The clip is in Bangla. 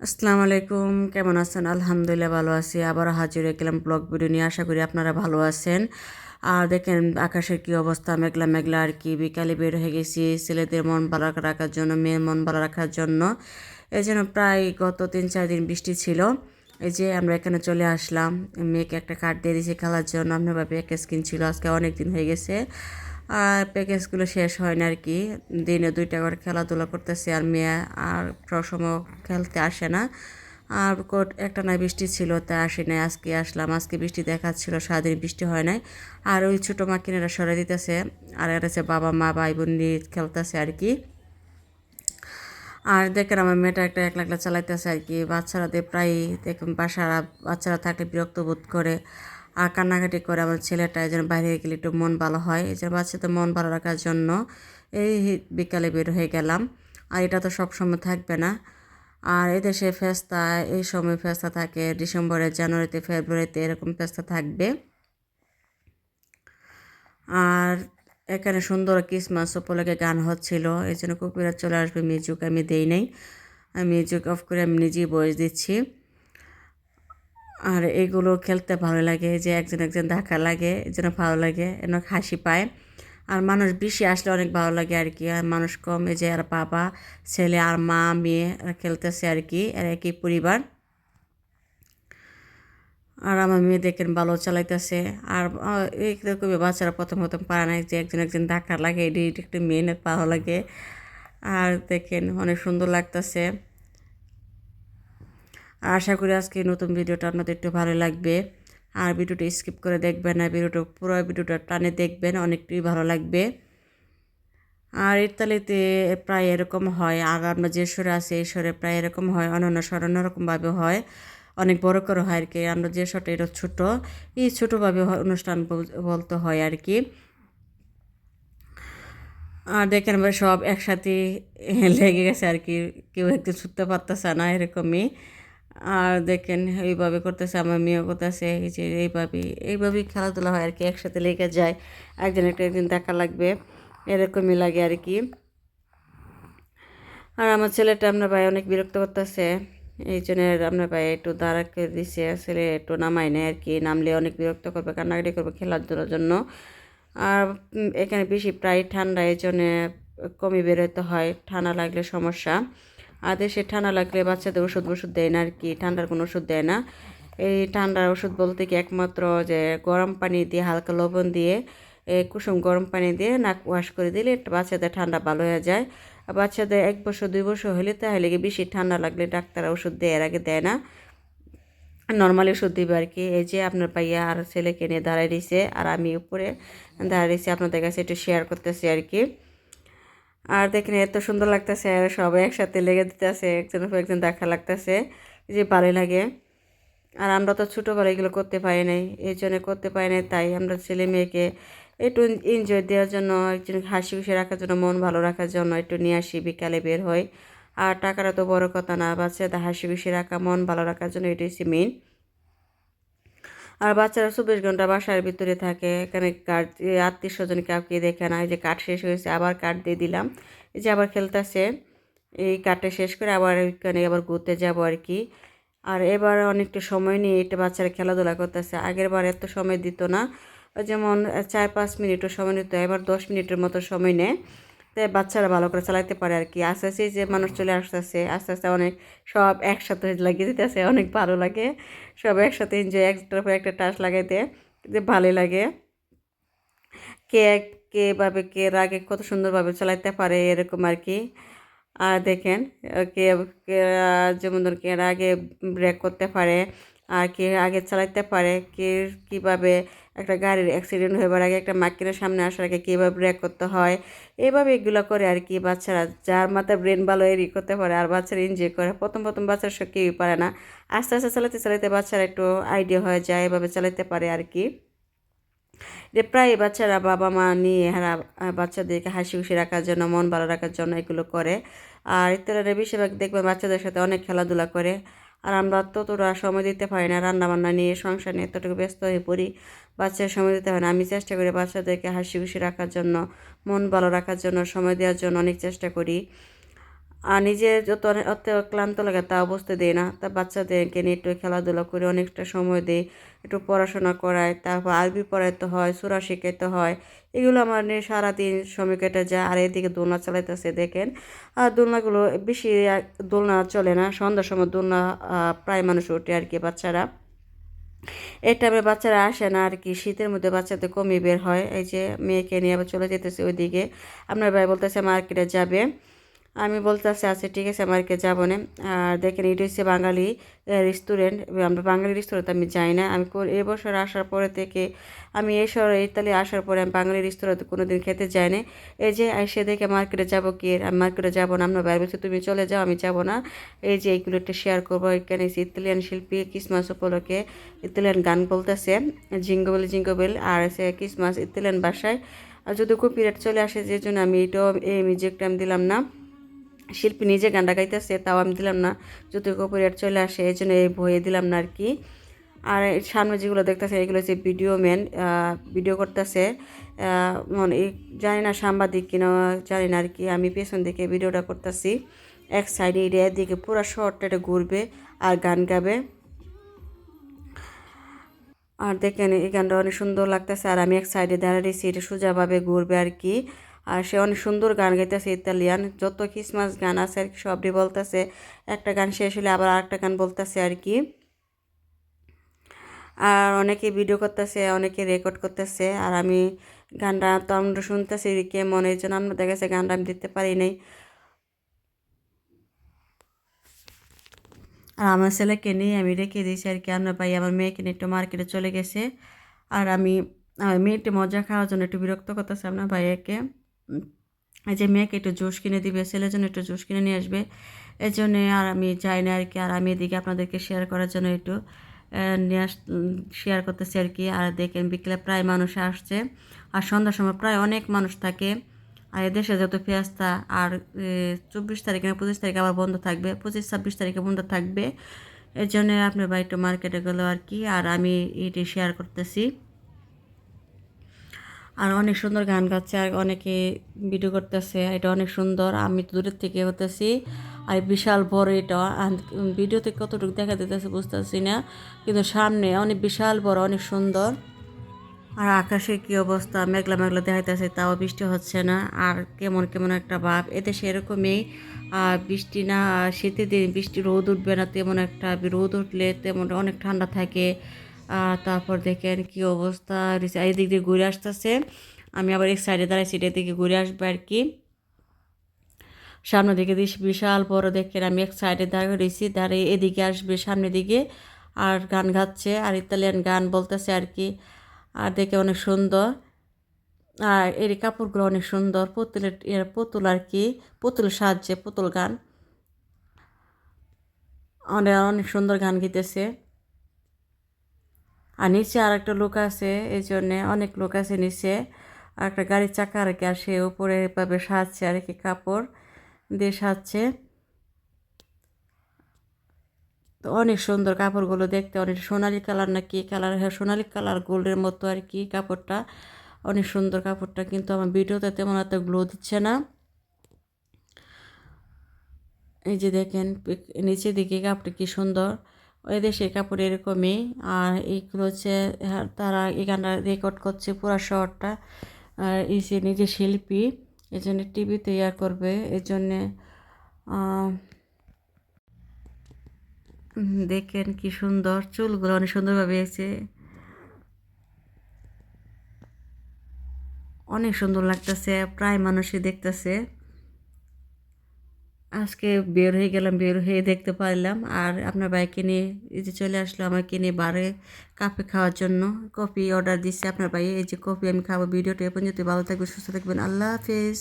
আসসালামু আলাইকুম। কেমন আছেন? আলহামদুলিল্লাহ ভালো আছি। আবারও হাজির গেলাম ব্লগ ভিডিও নিয়ে। আশা করি আপনারা ভালো আছেন। আর দেখেন, আকাশের কি অবস্থা? মেঘলা মেঘলা আর কি। বিকালে বের হয়ে গেছি ছেলেদের মন ভালো রাখার জন্য, মেয়ের মন ভালো রাখার জন্য। এই জন্য প্রায় গত তিন চার দিন বৃষ্টি ছিল। এই যে আমরা এখানে চলে আসলাম। মেয়েকে একটা কার্ড দিয়ে দিয়েছি খেলার জন্য। আপনার ভাবে প্যাকেজ ছিল। আজকে অনেক দিন হয়ে গেছে। আর প্যাকেজগুলো শেষ হয় না আর কি দিনে দুইটা করে খেলাধুলা করতেছে আর মেয়ে আর সবসময় খেলতে আসে না। আর কোট, একটা না বৃষ্টি ছিল, তা আসে নাই। আজকে আসলাম, আজকে বৃষ্টি দেখাচ্ছিল, সারাদিন বৃষ্টি হয় নাই। আর ওই ছোটো মাকিনেরা সরে দিতেছে, আর হচ্ছে বাবা, মা ভাই বোন নিয়ে খেলতেছে আর কি আর দেখেন আমার মেয়েটা একটা একলা একলা চালাইতেছে আর কি বাচ্চারা বাচ্চারাদের প্রায় দেখুন বাসারা বাচ্চারা থাকলে বিরক্ত বোধ করে। আর কান্নাকাটি করে আমার ছেলেটা এই জন্য বাইরে গেলে একটু মন ভালো হয়। এই জন্য বাচ্চাদের মন ভালো রাখার জন্য এই বিকালে বের হয়ে গেলাম। আর এটা তো সবসময় থাকবে না। আর এদেশে ফেস্তা, এই সময় ফেস্তা থাকে, ডিসেম্বরে, জানুয়ারিতে, ফেব্রুয়ারিতে এরকম ফেস্তা থাকবে। আর এখানে সুন্দর ক্রিসমাস উপলক্ষে গান হচ্ছিল। এই জন্য কুপিরা চলে আসবে। মিউজিক আমি দেই নাই। আমি মিউজিক অফ করে আমি নিজেই বয়স দিচ্ছি। আর এগুলো খেলতে ভালো লাগে, যে একজন একজন ধাক্কা লাগে জন্য ভালো লাগে, এন হাসি পায়। আর মানুষ বেশি আসলে অনেক ভালো লাগে আর কি। আর মানুষ কম, এই যে আর বাবা, ছেলে আর মা, মেয়ে খেলতেছে আর কি আর একই পরিবার। আর আমার মেয়ে দেখেন ভালো চালাইতেছে। আর এইরকম বাচ্চারা প্রথম প্রথম পারে না, যে একজন একজন ধাক্কা লাগে এটি একটু মেয়ে ভালো লাগে। আর দেখেন অনেক সুন্দর লাগতেছে। আশা করি আজকে নতুন ভিডিওটা আপনাদের একটু ভালো লাগবে। আর ভিডিওটা স্কিপ করে দেখবেন না, ভিডিওটা, পুরো ভিডিওটা টানে দেখবেন, অনেকটাই ভালো লাগবে। আর ইতালিতে প্রায় এরকম হয়, আর আমরা যে সরে আছি, এই সরে প্রায় এরকম হয় অন্যান্য স্বর অন্যরকমভাবে হয়, অনেক বড় করে হয় আর কি। আমরা যে সরটা এটা ছোটো, এই ছোটোভাবে অনুষ্ঠান বলতে হয় আর কি। আর দেখেন সব একসাথে লেগে গেছে আর কি, কেউ একটু ছুটতে পারতেছে না এরকমই। আর দেখেন, এইভাবে করতেছে, আমার মেয়েও করতেছে, এই যে এইভাবেই এইভাবেই খেলাধুলা হয় আর কি, একসাথে লেগে যায়। একজন একটা একদিন দেখা লাগবে, এরকমই লাগে আর কি। আর আমার ছেলেটা, আপনার ভাই অনেক বিরক্ত করতেছে, এই জন্য আপনার ভাই একটু দাঁড়াকে দিছে ছেলে একটু নামাই নেয় আর কি, নামলে অনেক বিরক্ত করবে, কান্নাকাটি করবে খেলাধুলার জন্য। আর এখানে বেশি প্রায় ঠান্ডা, এই জন্যে কমই বেরোতে হয়, ঠান্ডা লাগলে সমস্যা। আর দেশে ঠান্ডা লাগলে বাচ্চাদের ওষুধ ওষুধ দেয় না আর কি, ঠান্ডার কোনো ওষুধ দেয় না। এই ঠান্ডার ওষুধ বলতে কি একমাত্র যে গরম পানি দিয়ে হালকা লবণ দিয়ে কুসুম গরম পানি দিয়ে নাক ওয়াশ করে দিলে বাচ্চাদের ঠান্ডা ভালো হয়ে যায়। আর বাচ্চাদের এক বছর, দুই বছর হলে তাহলে কি বেশি ঠান্ডা লাগলে ডাক্তার ওষুধ দেয় এর আগে দেয় না। নর্মালি ওষুধ দিবে আর কি। এই যে আপনার পাইয়া আর ছেলেকে নিয়ে দাঁড়ায় দিয়েছে আর আমি উপরে দাঁড়িয়েছি দিয়েছি আপনাদের কাছে একটু শেয়ার করতেছি আর কি। আর দেখেন এত সুন্দর লাগতেছে, আর সবাই একসাথে লেগে দিতেছে একজন পর একজন দেখা লাগতেছে যে ভালো লাগে। আর আমরা তো ছোটোবেলা এগুলো করতে পারি নাই, এই জন্য করতে পারি নাই, তাই আমরা ছেলে মেয়েকে একটু এনজয় দেওয়ার জন্য একজন হাসি খুশি রাখার জন্য, মন ভালো রাখার জন্য একটু নিয়ে আসি, বিকালে বের হই। আর টাকাটা তো বড় কথা না, বাচ্চাদের হাসি খুশি রাখা, মন ভালো রাখার জন্য এটাই মেন আর বাচ্চারা চব্বিশ ঘণ্টা বাসার ভিতরে থাকে। এখানে কার্ড আত্মীয় স্বজন কাউকে দেখে না। এই যে কাঠ শেষ হয়েছে, আবার কাঠ দিয়ে দিলাম। এই যে আবার খেলতেছে, এই কাঠটা শেষ করে আবার ওইখানে আবার ঘুরতে যাব আর কি। আর এবার অনেকটা সময় নিয়ে এটা বাচ্চারা খেলাধুলা করতেছে। আগের বার এত সময় দিত না। যেমন চার পাঁচ মিনিটও সময় নিত, এবার দশ মিনিটের মতো সময় নেয়। তাই বাচ্চারা ভালো করে চালাইতে পারে আর কি। আস্তে আস্তে যে মানুষ চলে আসতেছে, আস্তে আস্তে অনেক সব একসাথে লাগিয়ে দিতেছে, অনেক ভালো লাগে। সব একসাথে এনজয় একটার পর একটা টাচ লাগাইতে ভালোই লাগে। কে কে ভাবে কে রাগে কত সুন্দরভাবে চালাইতে পারে এরকম আর কি। আর দেখেন, কে যেমন ধর কে আগে ব্রেক করতে পারে আর কে আগে চালাইতে পারে, কে কীভাবে একটা গাড়ির অ্যাক্সিডেন্ট হয়ে আগে একটা মাকিনের সামনে আসার আগে কীভাবে ব্রেক করতে হয় এইভাবে এগুলো করে আর কি বাচ্চারা যার মাথায় ব্রেন ভালো এরই করতে পারে আর বাচ্চারা এনজয় করে। প্রথম প্রথম বাচ্চারা সব কেউই পারে না। আস্তে আস্তে চালাতে চালাতে বাচ্চারা একটু আইডিয়া হয়ে যায় এভাবে চালাতে পারে আর কি। যে প্রায় বাচ্চারা বাবা মা নিয়ে হারা বাচ্চাদেরকে হাসি খুশি রাখার জন্য, মন ভালো রাখার জন্য এগুলো করে। আর ইত্যাদি বেশিরভাগ দেখবেন বাচ্চাদের সাথে অনেক খেলাধুলা করে। আর আমরা ততটা সময় দিতে পারি না, রান্নাবান্না নিয়ে, সংসার নিয়ে এতটুকু ব্যস্ত হয়ে পড়ি, বাচ্চার সময় দিতে হয় না। আমি চেষ্টা করি বাচ্চাদেরকে হাসি খুশি রাখার জন্য, মন ভালো রাখার জন্য, সময় দেওয়ার জন্য অনেক চেষ্টা করি। আর নিজে যত অত ক্লান্ত লাগে তা অবস্থা দেয় না। তা বাচ্চাদেরকে নিয়ে একটু খেলাধুলা করে অনেকটা সময় দিই একটু পড়াশোনা করায়, তারপর আরবি পড়াইতে হয়, সুরা শিখাইতে হয়। এগুলো আমার নিয়ে সারাদিন সময় কেটে যায়। আর এদিকে দোলনা চালাইতেছে, দেখেন। আর দোলনাগুলো বেশি দোলনা চলে না, সন্ধ্যার সময় দোলনা প্রায় মানুষ ওঠে আর কি বাচ্চারা। এই টাইমে বাচ্চারা আসে না আর কি, শীতের মধ্যে বাচ্চাদের কমই বের হয়। এই যে মেয়েকে নিয়ে আবার চলে যেতেছে ওইদিকে। আপনার ভাই বলতেছে, মার্কেটে যাবে। আমি বলতেছি আচ্ছা ঠিক আছে আমাকে যাব না। আর দেখেন, এটা হচ্ছে বাঙালি রেস্টুরেন্ট আমরা বাঙালি রেস্টুরেন্ট আমি যাই না। আমি এই বছর আসার পরে থেকে আমি এই শহরে, ইতালি আসার পরে আমি বাঙালি রেস্টুরেন্টে কোনো দিন খেতে যাই না। এই যে, এসে দেখে মার্কেটে যাব কি? আমি মার্কেটে যাব না আপনার বাইরে তুমি চলে যাও, আমি যাব না। এই যে, এইগুলো একটু শেয়ার করব। এখানে ইতালিয়ান শিল্পী ক্রিসমাস উপলক্ষে ইতালিয়ান গান বলতেছে জিঙ্গোবেল জিঙ্গোবেল আর আছে ক্রিসমাস ইতালিয়ান ভাষায়। আর যদি খুব পিরিয়ড চলে আসে, যে জন্য আমি এটাও, এই মিউজিকটা আমি দিলাম না। শিল্পী নিজে গানটা গাইতেছে তাও আমি দিলাম না। যদি কপিরাইট চলে আসে, এই জন্য এই বইয়ে দিলাম না আর কি আর সামনে যেগুলো দেখতেছে, এগুলো হচ্ছে ভিডিও ম্যান ভিডিও করতেছে। মানে জানি না সাংবাদিক কিনা, জানি না আর কি আমি পেছন দিকে ভিডিওটা করতেছি। এক সাইডে এটা এদিকে পুরো শর্টটা এটা ঘুরবে আর গান গাবে। আর দেখেন, এই গানটা অনেক সুন্দর লাগতেছে। আর আমি এক সাইডে দাঁড়িয়েছি এটা সোজাভাবে ঘুরবে আর কি আর সে অনেক সুন্দর গান গাইতেছে ইতালিয়ান। যত ক্রিসমাস গান আছে আর কি সবটি বলতেছে। একটা গান শেষ হলে আবার আরেকটা গান বলতেছে আর কি। আর অনেকে ভিডিও করতেছে, অনেকে রেকর্ড করতেছে। আর আমি গানটা তো আমরা শুনতেছি কেমন এই জন্য আমরা দেখেছে গানটা আমি দিতে পারি নাই। আর আমার ছেলেকে নিয়ে আমি রেখে দিয়েছি আর কি, আমরা ভাই আমার মেয়েকে নিয়ে একটু মার্কেটে চলে গেছে। আর আমি, আমার মেয়েটি মজা খাওয়ার জন্য একটু বিরক্ত করতেছে আপনার ভাইয়াকে। এই যে মেয়েকে একটু জুস কিনে দিবে, ছেলের জন্য একটু জুস কিনে নিয়ে আসবে। এই জন্যে আর আমি যাই না আর কি, আর আমি এদিকে আপনাদেরকে শেয়ার করার জন্য একটু নিয়ে আস শেয়ার করতেছি আর কি। আর দেখেন বিকেলে প্রায় মানুষ আসছে, আর সন্ধ্যার সময় প্রায় অনেক মানুষ থাকে। আর এদেশে যত ফেস্তা আর চব্বিশ তারিখে না পঁচিশ তারিখে আবার বন্ধ থাকবে, পঁচিশ ছাব্বিশ তারিখে বন্ধ থাকবে। এর জন্য আপনার বাড়িটা মার্কেটে গেলো আর কি, আর আমি এটি শেয়ার করতেছি। আর অনেক সুন্দর গান গাচ্ছে, আর অনেকে ভিডিও করতেছে, এটা অনেক সুন্দর। আমি তো দূরের থেকে হতেছি, আর বিশাল বড় এটা। ভিডিওতে কতটুকু দেখা দিতেছে বুঝতেছি না, কিন্তু সামনে অনেক বিশাল বড়, অনেক সুন্দর। আর আকাশে কি অবস্থা? মেঘলা মেঘলা দেখাইতেছে, তাও বৃষ্টি হচ্ছে না। আর কেমন কেমন একটা ভাব। এতে সেরকমই বৃষ্টি না শীতের দিন বৃষ্টি রোদ উঠবে না, তেমন একটা রোদ উঠলে তেমন অনেক ঠান্ডা থাকে। তারপর দেখেন কি অবস্থা এই দিক দিয়ে ঘুরে আসতেছে। আমি আবার এক সাইডে দাঁড়াইছি এটা দিকে ঘুরে আসবে আর কি। সামনের দিকে দিস বিশাল বড় দেখেন, আমি এক সাইডে দাঁড়িয়ে রয়েছি, দাঁড়িয়ে এদিকে আসবে সামনের দিকে আর গান গাচ্ছে, আর ইতালিয়ান গান বলতেছে আর কি। আর দেখে অনেক সুন্দর। আর এর কাপড়গুলো অনেক সুন্দর পুতুলের এর পুতুল আর কি, পুতুল সাহায্যে পুতুল গান। অনেক অনেক সুন্দর গান গিতেছে। আর নিচে আর একটা লোক আছে, এই জন্যে অনেক লোক আছে নিচে। আর একটা গাড়ির চাকা আর কি, আর সে উপরে এভাবে সাজছে আর কি কাপড় দিয়ে সাজছে। তো অনেক সুন্দর কাপড়গুলো দেখতে, অনেক সোনালি কালার না কি কালার হ্যাঁ সোনালি কালার গোল্ডের মতো আর কি কাপড়টা। অনেক সুন্দর কাপড়টা, কিন্তু আমার ভিডিওতে তেমন এত গ্লো দিচ্ছে না। এই যে দেখেন নিচের দিকে কাপড়টা কি সুন্দর। ওই দেশের কাপড় এরকমই। আর এইগুলো হচ্ছে হ্যাঁ, তারা এখানটা রেকর্ড করছে পুরো শহরটা। আর এই যে নিজে শিল্পী এই জন্য টিভিতে ইয়ার করবে এই জন্যে দেখেন কি সুন্দর চুলগুলো অনেক সুন্দরভাবে আছে অনেক সুন্দর লাগতেছে প্রায় মানুষই দেখতেছে। আজকে বের হয়ে গেলাম, বের হয়ে দেখতে পারলাম। আর আপনার বাইকে নিয়ে এই যে চলে আসলো আমাকে নিয়ে বারে কাপে খাওয়ার জন্য। কফি অর্ডার দিচ্ছে আপনার বাইয়ে এই যে কফি আমি খাব। ভিডিওটা এ পর্যন্ত ভালো থাকবে সুস্থ থাকবেন। আল্লাহ হাফেজ।